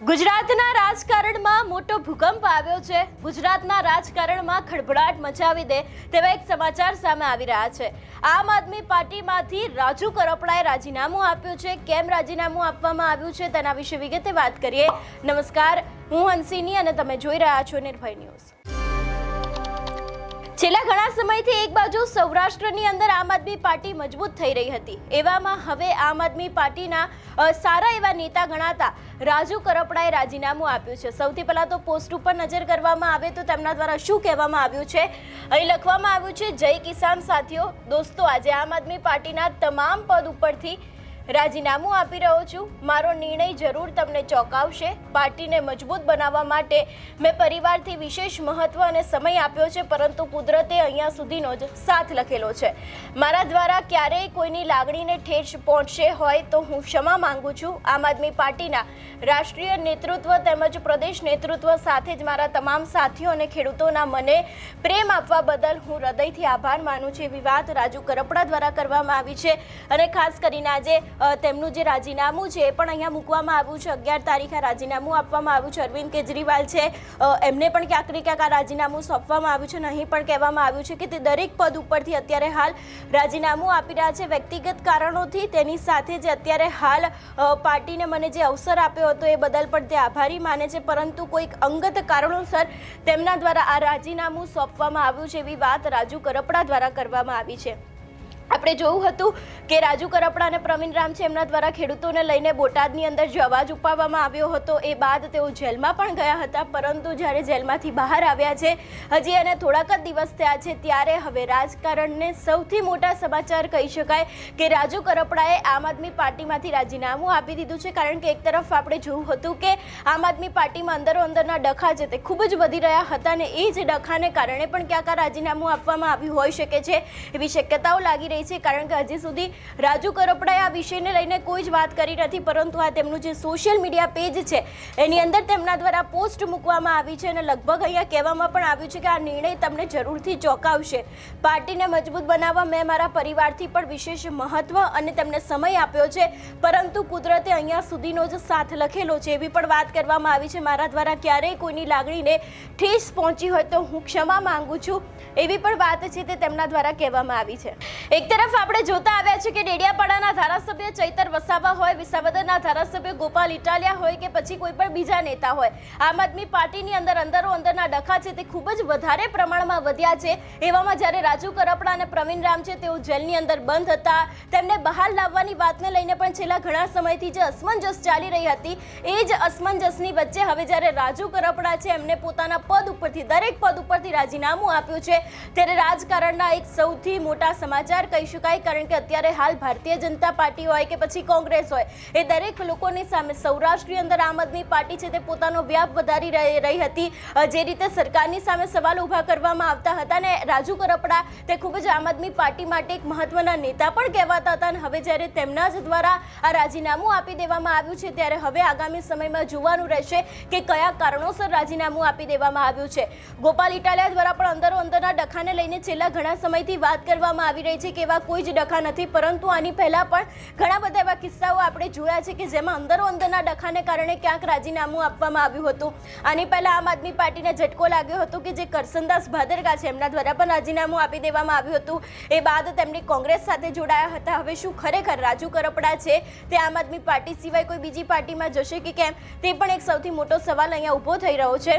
ગુજરાતના રાજકારણમાં મોટો ભૂકંપ આવ્યો છે. ગુજરાતના રાજકારણમાં ખળભળાટ મચાવી દે તેવા એક સમાચાર સામે આવી રહ્યા છે. આમ આદમી પાર્ટીમાંથી રાજુ કરપડાએ રાજીનામું આપ્યું છે. કેમ રાજીનામું આપવામાં આવ્યું છે તેના વિશે વિગતે વાત કરીએ. નમસ્કાર, હું હંસિની અને તમે જોઈ રહ્યા છો નિર્ભય ન્યૂઝ. છેલ્લા ઘણા સમયથી એક બાજુ સૌરાષ્ટ્રની અંદર આમ આદમી પાર્ટી મજબૂત થઈ રહી હતી. એવામાં હવે આમ આદમી પાર્ટીના સારા એવા નેતા ગણાતા રાજુ કરપડાએ રાજીનામું આપ્યું છે. સૌથી પહેલાં તો પોસ્ટ ઉપર નજર કરવામાં આવે તો તેમના દ્વારા શું કહેવામાં આવ્યું છે? અહીં લખવામાં આવ્યું છે, જય કિસાન સાથીઓ, દોસ્તો, આજે આમ આદમી પાર્ટીના તમામ પદ ઉપરથી રાજીનામું આપી રહ્યો છું. મારો નિર્ણય જરૂર તમને ચોંકાવશે. પાર્ટીને મજબૂત બનાવવા માટે મેં પરિવારથી વિશેષ મહત્વ અને સમય આપ્યો છે, પરંતુ કુદરતે અહીંયા સુધીનો જ સાથ લખેલો છે. મારા દ્વારા ક્યારેય કોઈની લાગણીને ઠેસ પહોંચશે હોય તો હું ક્ષમા માંગુ છું. આમ આદમી પાર્ટીના રાષ્ટ્રીય નેતૃત્વ તેમજ પ્રદેશ નેતૃત્વ સાથે જ મારા તમામ સાથીઓ અને ખેડૂતોના મને પ્રેમ આપવા બદલ હું હૃદયથી આભાર માનું છું. એવી વાત રાજુ કરપડા દ્વારા કરવામાં આવી છે અને ખાસ કરીને આજે તેમનું જે રાજીનામું છે એ પણ અહીંયા મૂકવામાં આવ્યું છે. અગિયાર તારીખે રાજીનામું આપવામાં આવ્યું છે. અરવિંદ કેજરીવાલ છે. એમને પણ ક્યાંક ક્યાંક આ રાજીનામું સોંપવામાં આવ્યું છે નહીં પણ કહેવામાં આવ્યું છે કે તે દરેક પદ ઉપરથી અત્યારે હાલ રાજીનામું આપી રહ્યા છે. વ્યક્તિગત કારણોથી તેની સાથે જે અત્યારે હાલ પાર્ટીને મને જે અવસર આપ્યો હતો એ બદલ પણ તે આભારી માને છે. પરંતુ કોઈક અંગત કારણોસર તેમના દ્વારા આ રાજીનામું સોંપવામાં આવ્યું છે એવી વાત રાજુ કરપડા દ્વારા કરવામાં આવી છે. આપણે જોયું હતું કે રાજુ કરપડા અને પ્રવીણ રામ છે એમના દ્વારા ખેડૂતોને લઈને બોટાદની અંદર જે અવાજ ઉપાડવામાં આવ્યો હતો એ બાદ તેઓ જેલમાં પણ ગયા હતા, પરંતુ જ્યારે જેલમાંથી બહાર આવ્યા છે, હજી એને થોડાક જ દિવસ થયા છે, ત્યારે હવે રાજકારણને સૌથી મોટા સમાચાર કહી શકાય કે રાજુ કરપડાએ આમ આદમી પાર્ટીમાંથી રાજીનામું આપી દીધું છે, કારણ કે એક તરફ આપણે જોયું હતું કે આમ આદમી પાર્ટીમાં અંદરો અંદરના ડખા છે તે ખૂબ જ વધી રહ્યા હતા અને એ જ ડખાને કારણે પણ ક્યાંક આ રાજીનામું આપવામાં આવ્યું હોઈ શકે છે, એવી શક્યતાઓ લાગી રહી છે, કારણ કે હજી સુધી રાજુ કરપડાએ આ વિષયને લઈને કોઈ જ વાત કરી નથી, પરંતુ આ તેમનું જે સોશિયલ મીડિયા પેજ છે, એની અંદર તેમના દ્વારા પોસ્ટ મૂકવામાં આવી છે અને લગભગ અહીંયા કહેવામાં પણ આવ્યું છે કે આ નિર્ણય તમને જરૂરથી ચોંકાવશે. પાર્ટીને મજબૂત બનાવવા મેં મારા પરિવારથી પણ વિશેષ મહત્વ અને તેમને સમય આપ્યો છે, પરંતુ કુદરતે અહીંયા સુધીનો જ સાથ લખેલો છે, એવી પણ વાત કરવામાં આવી છે. મારા દ્વારા ક્યારેય કોઈની લાગણીને ઠેસ પહોંચી હોય તો હું ક્ષમા માંગુ છું, એવી પણ વાત છે તે તેમના દ્વારા કહેવામાં આવી છે. એક તરફ આપણે જોતા આવ્યા છે કે ડેડિયાપાડાના ધારાસભ્ય ચૈતર વસાવા હોય, વિસાવદરના ધારાસભ્ય ગોપાલ ઇટાલિયા હોય કે પછી કોઈ પણ બીજા નેતા હોય. આમ આદમી પાર્ટીની અંદર અંદરો અંદરના ડખા છે તે ખૂબ જ વધારે પ્રમાણમાં વધ્યા છે. એવામાં જ્યારે રાજુ કરપડા અને પ્રવીણ રામ છે તેઓ જેલની અંદર બંધ હતા. તેમને બહાર લાવવાની વાતને લઈને પણ છેલ્લા ઘણા સમયથી જે અસમંજસ ચાલી રહી હતી, એ જ અસમંજસની વચ્ચે હવે જ્યારે રાજુ કરપડા છે એમને પોતાના પદ ઉપરથી, દરેક પદ ઉપરથી રાજીનામું આપ્યું છે. ત્યારે રાજકારણના એક સૌથી મોટા સમાચાર કહી શકાય, કારણ કે અત્યારે હાલ ભારતીય જનતા પાર્ટી હોય કે પછી કોંગ્રેસ હોય, એ દરેક લોકોની સામે સૌરાષ્ટ્રની અંદર આમ આદમી પાર્ટી છે તે પોતાનો વ્યાપ વધારી રહી હતી. જે રીતે સરકારની સામે સવાલ ઊભા કરવામાં આવતા હતા ને રાજુ કરપડા તે ખૂબ જ આમ આદમી પાર્ટી માટે એક મહત્વના નેતા પણ કહેવાતા હતા અને હવે જ્યારે તેમના જ દ્વારા આ રાજીનામું આપી દેવામાં આવ્યું છે ત્યારે હવે આગામી સમયમાં જોવાનું રહેશે કે કયા કારણોસર રાજીનામું આપી દેવામાં આવ્યું છે. ગોપાલ ઇટાલિયા દ્વારા પણ અંદરો અંદરના ડખાને લઈને છેલ્લા ઘણા સમયથી વાત કરવામાં આવી રહી છે કે એવા કોઈ જ ડખા નથી, પરંતુ આની પહેલા પણ ઘણા બધા એવા કિસ્સાઓ આપણે જોયા છે કે જેમાં અંદરો અંદરના ડખાને કારણે ક્યાંક રાજીનામું આપવામાં આવ્યું હતું. આની પહેલા આમ આદમી પાર્ટીને ઝટકો લાગ્યો હતો કે જે કરસનદાસ ભાદરકા છે, એમના દ્વારા પણ રાજીનામું આપી દેવામાં આવ્યું હતું. એ બાદ તેમની કોંગ્રેસ સાથે જોડાયા હતા. હવે શું ખરેખર રાજુ કરપડા છે, તે આમ આદમી પાર્ટી સિવાય કોઈ બીજી પાર્ટીમાં જશે કે કેમ? તે પણ એક સૌથી મોટો સવાલ અહીંયા ઊભો થઈ રહ્યો છે.